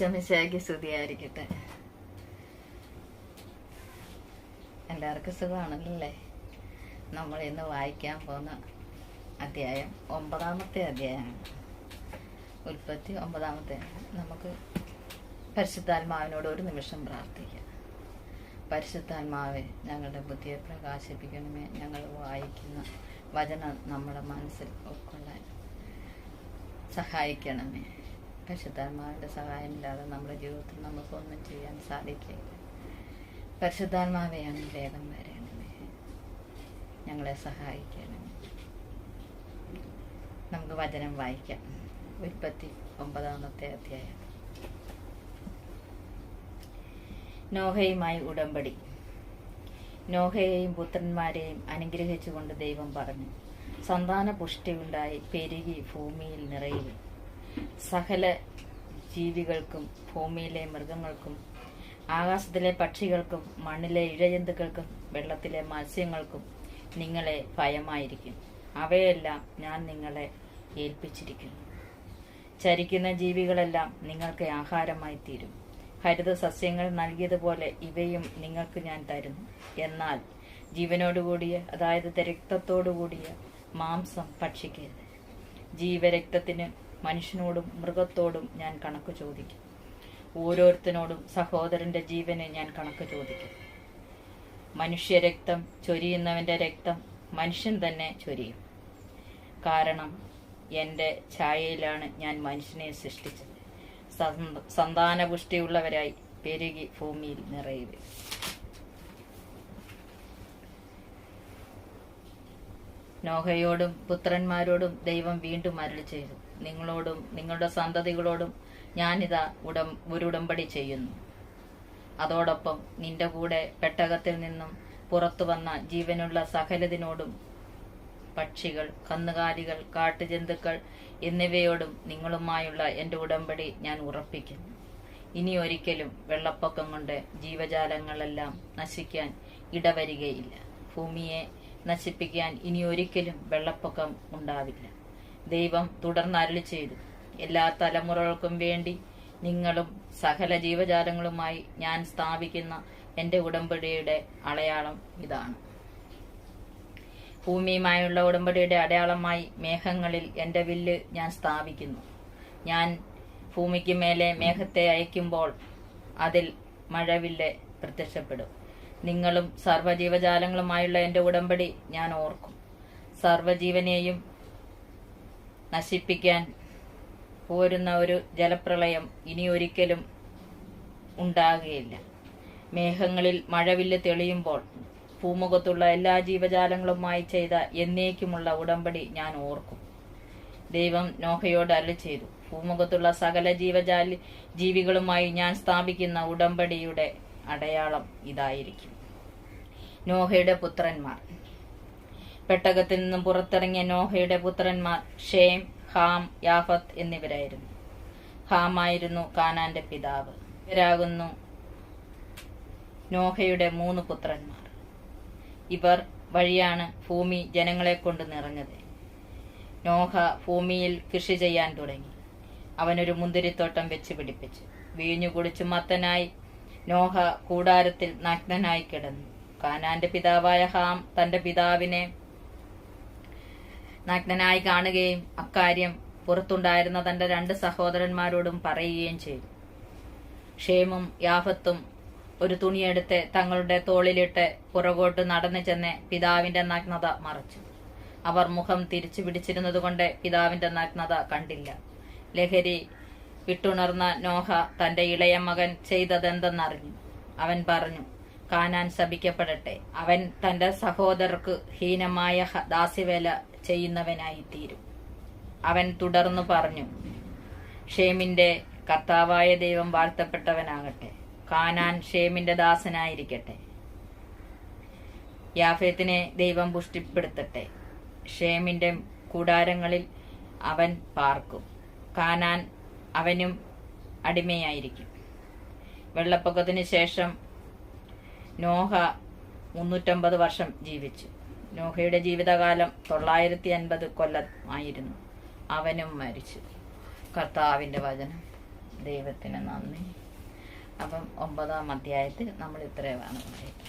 ഈശ്വമിശയ്ക്ക് സ്തുതിയായിരിക്കട്ടെ. എല്ലാവർക്കും സുഖമാണല്ലേ നമ്മൾ ഇന്ന് വായിക്കാൻ പോകുന്ന അധ്യായം ഒമ്പതാമത്തെ അധ്യായമാണ്. ഉൽപ്പത്തി ഒമ്പതാമത്തെ നമുക്ക് പരിശുദ്ധാത്മാവിനോട് ഒരു നിമിഷം പ്രാർത്ഥിക്കാം. പരിശുദ്ധാത്മാവെ ഞങ്ങളുടെ ബുദ്ധിയെ പ്രകാശിപ്പിക്കണമേ. ഞങ്ങൾ വായിക്കുന്ന വചനം നമ്മുടെ മനസ്സിൽ ഉൾക്കൊള്ളാൻ സഹായിക്കണമേ. പരിശുദ്ധാത്മാവിന്റെ സഹായമില്ലാതെ നമ്മുടെ ജീവിതത്തിൽ നമുക്കൊന്നും ചെയ്യാൻ സാധിക്കില്ല. പരിശുദ്ധാത്മാവെയാണ് വേദം വരേണ്ടത് ഞങ്ങളെ സഹായിക്കണമേ. നമുക്ക് വചനം വായിക്കാം. ഉൽപ്പത്തി ഒമ്പതാമത്തെ അധ്യായം. നോഹയുമായി ഉടമ്പടി. നോഹയെയും പുത്രന്മാരെയും അനുഗ്രഹിച്ചുകൊണ്ട് ദൈവം പറഞ്ഞു സന്താന പുഷ്ടിയുണ്ടായി പെരുകി ഭൂമിയിൽ നിറയുകയും സകല ജീവികൾക്കും ഭൂമിയിലെ മൃഗങ്ങൾക്കും ആകാശത്തിലെ പക്ഷികൾക്കും മണ്ണിലെ ഇഴജന്തുക്കൾക്കും വെള്ളത്തിലെ മത്സ്യങ്ങൾക്കും നിങ്ങളെ ഭയമായിരിക്കും. അവയെല്ലാം ഞാൻ നിങ്ങളെ ഏൽപ്പിച്ചിരിക്കുന്നു. ചരിക്കുന്ന ജീവികളെല്ലാം നിങ്ങൾക്ക് ആഹാരമായി തീരും ഹരിത സസ്യങ്ങൾ നൽകിയതുപോലെ ഇവയും നിങ്ങൾക്ക് ഞാൻ തരുന്നു. എന്നാൽ ജീവനോടുകൂടിയ അതായത് രക്തത്തോടുകൂടിയ മാംസം ഭക്ഷിക്കരുത്. ജീവരക്തത്തിന് മനുഷ്യനോടും മൃഗത്തോടും ഞാൻ കണക്ക് ചോദിക്കും. ഓരോരുത്തനോടും സഹോദരന്റെ ജീവന് ഞാൻ കണക്ക് ചോദിക്കും. മനുഷ്യരക്തം ചൊരിയുന്നവന്റെ രക്തം മനുഷ്യൻ തന്നെ ചൊരിയും. കാരണം എന്റെ ഛായയിലാണ് ഞാൻ മനുഷ്യനെ സൃഷ്ടിച്ചത്. സന്ത- സന്താനപുഷ്ടിയുള്ളവരായി പെരുകി ഭൂമിയിൽ നിറയുക. നോഹയോടും പുത്രന്മാരോടും ദൈവം വീണ്ടും അരുളി ചെയ്തു. നിങ്ങളോടും നിങ്ങളുടെ സന്തതികളോടും ഞാനിതാ ഉടം ഒരു ഉടമ്പടി ചെയ്യുന്നു. അതോടൊപ്പം നിന്റെ കൂടെ പെട്ടകത്തിൽ നിന്നും പുറത്തു വന്ന ജീവനുള്ള സകലതിനോടും പക്ഷികൾ കന്നുകാലികൾ കാട്ടുജന്തുക്കൾ എന്നിവയോടും നിങ്ങളുമായുള്ള എന്റെ ഉടമ്പടി ഞാൻ ഉറപ്പിക്കുന്നു. ഇനി ഒരിക്കലും വെള്ളപ്പൊക്കം കൊണ്ട് ജീവജാലങ്ങളെല്ലാം നശിക്കാൻ ഇടവരികയില്ല. ഭൂമിയെ നശിപ്പിക്കാൻ ഇനി ഒരിക്കലും വെള്ളപ്പൊക്കം ഉണ്ടാവില്ല. ദൈവം തുടർന്ന് അരുളി ചെയ്തു. എല്ലാ തലമുറകൾക്കും വേണ്ടി നിങ്ങളും സകല ജീവജാലങ്ങളുമായി ഞാൻ സ്ഥാപിക്കുന്ന എന്റെ ഉടമ്പടിയുടെ അടയാളം ഇതാണ്. ഭൂമിയുമായുള്ള ഉടമ്പടിയുടെ അടയാളമായി മേഘങ്ങളിൽ എന്റെ വില്ല് ഞാൻ സ്ഥാപിക്കുന്നു. ഞാൻ ഭൂമിക്ക് മേലെ മേഘത്തെ അയക്കുമ്പോൾ അതിൽ മഴവില്ല് പ്രത്യക്ഷപ്പെടും. നിങ്ങളും സർവജീവജാലങ്ങളുമായുള്ള എന്റെ ഉടമ്പടി ഞാൻ ഓർക്കും. സർവജീവനെയും നശിപ്പിക്കാൻ പോരുന്ന ഒരു ജലപ്രളയം ഇനി ഒരിക്കലും ഉണ്ടാകുകയില്ല. മേഘങ്ങളിൽ മഴവില്ല് തെളിയുമ്പോൾ ഭൂമുഖത്തുള്ള എല്ലാ ജീവജാലങ്ങളുമായി ചെയ്ത എന്നേക്കുമുള്ള ഉടമ്പടി ഞാൻ ഓർക്കും. ദൈവം നോഹയോട് അല്ല ചെയ്തു. ഭൂമുഖത്തുള്ള സകല ജീവജാലി ജീവികളുമായി ഞാൻ സ്ഥാപിക്കുന്ന ഉടമ്പടിയുടെ അടയാളം ഇതായിരിക്കും. നോഹയുടെ പുത്രന്മാർ. പെട്ടകത്തിൽ നിന്നും പുറത്തിറങ്ങിയ നോഹയുടെ പുത്രന്മാർ ഷേം ഹാം യാഫത്ത് എന്നിവരായിരുന്നു. ഹാമായിരുന്നു കാനാന്റെ പിതാവ്. ഇവരാകുന്നു നോഹയുടെ മൂന്ന് പുത്രന്മാർ. ഇവർ വഴിയാണ് ഭൂമി ജനങ്ങളെ കൊണ്ട് നിറഞ്ഞത്. നോഹ ഭൂമിയിൽ കൃഷി ചെയ്യാൻ തുടങ്ങി. അവനൊരു മുന്തിരിത്തോട്ടം വെച്ച് പിടിപ്പിച്ചു. വീഞ്ഞു കുടിച്ചു മത്തനായി നോഹ കൂടാരത്തിൽ നഗ്നനായി കിടന്നു. കാനാന്റെ പിതാവായ ഹാം തന്റെ പിതാവിനെ നഗ്നനായി കാണുകയും അക്കാര്യം പുറത്തുണ്ടായിരുന്ന തന്റെ രണ്ട് സഹോദരന്മാരോടും പറയുകയും ചെയ്തു. ഷേമും യാഫത്തും ഒരു തുണിയെടുത്ത് തങ്ങളുടെ തോളിലിട്ട് പുറകോട്ട് നടന്നു ചെന്ന് പിതാവിന്റെ നഗ്നത മറച്ചു. അവർ മുഖം തിരിച്ചു പിടിച്ചിരുന്നതുകൊണ്ട് പിതാവിന്റെ നഗ്നത കണ്ടില്ല. ലഹരി വിട്ടുണർന്ന നോഹ തന്റെ ഇളയ മകൻ ചെയ്തതെന്തെന്നറിഞ്ഞു. അവൻ പറഞ്ഞു കാനാൻ ശപിക്കപ്പെടട്ടെ. അവൻ തന്റെ സഹോദരർക്ക് ഹീനമായ ദാസ്യവേല ചെയ്യുന്നവനായി തീരും അവൻ തുടർന്നു പറഞ്ഞു ഷേമിന്റെ കർത്താവായ ദൈവം വാഴ്ത്തപ്പെട്ടവനാകട്ടെ. കാനാൻ ഷേമിന്റെ ദാസനായിരിക്കട്ടെ. യാഫേത്തിനെ ദൈവം പുഷ്ടിപ്പെടുത്തട്ടെ. ഷേമിന്റെ കൂടാരങ്ങളിൽ അവൻ പാർക്കും. കാനാൻ അവനും അടിമയായിരിക്കും. വെള്ളപ്പൊക്കത്തിന് ശേഷം നോഹ മുന്നൂറ്റമ്പത് വർഷം ജീവിച്ചു. നോഹയുടെ ജീവിതകാലം തൊള്ളായിരത്തി അൻപത് കൊല്ലമായിരുന്നു. അവനും മരിച്ചു. കർത്താവിന്റെ വചനം. ദൈവത്തിന് നന്ദി. അപ്പം ഒമ്പതാം അധ്യായത്തിൽ നമ്മൾ ഇത്രയുമാണ് പറയുന്നത്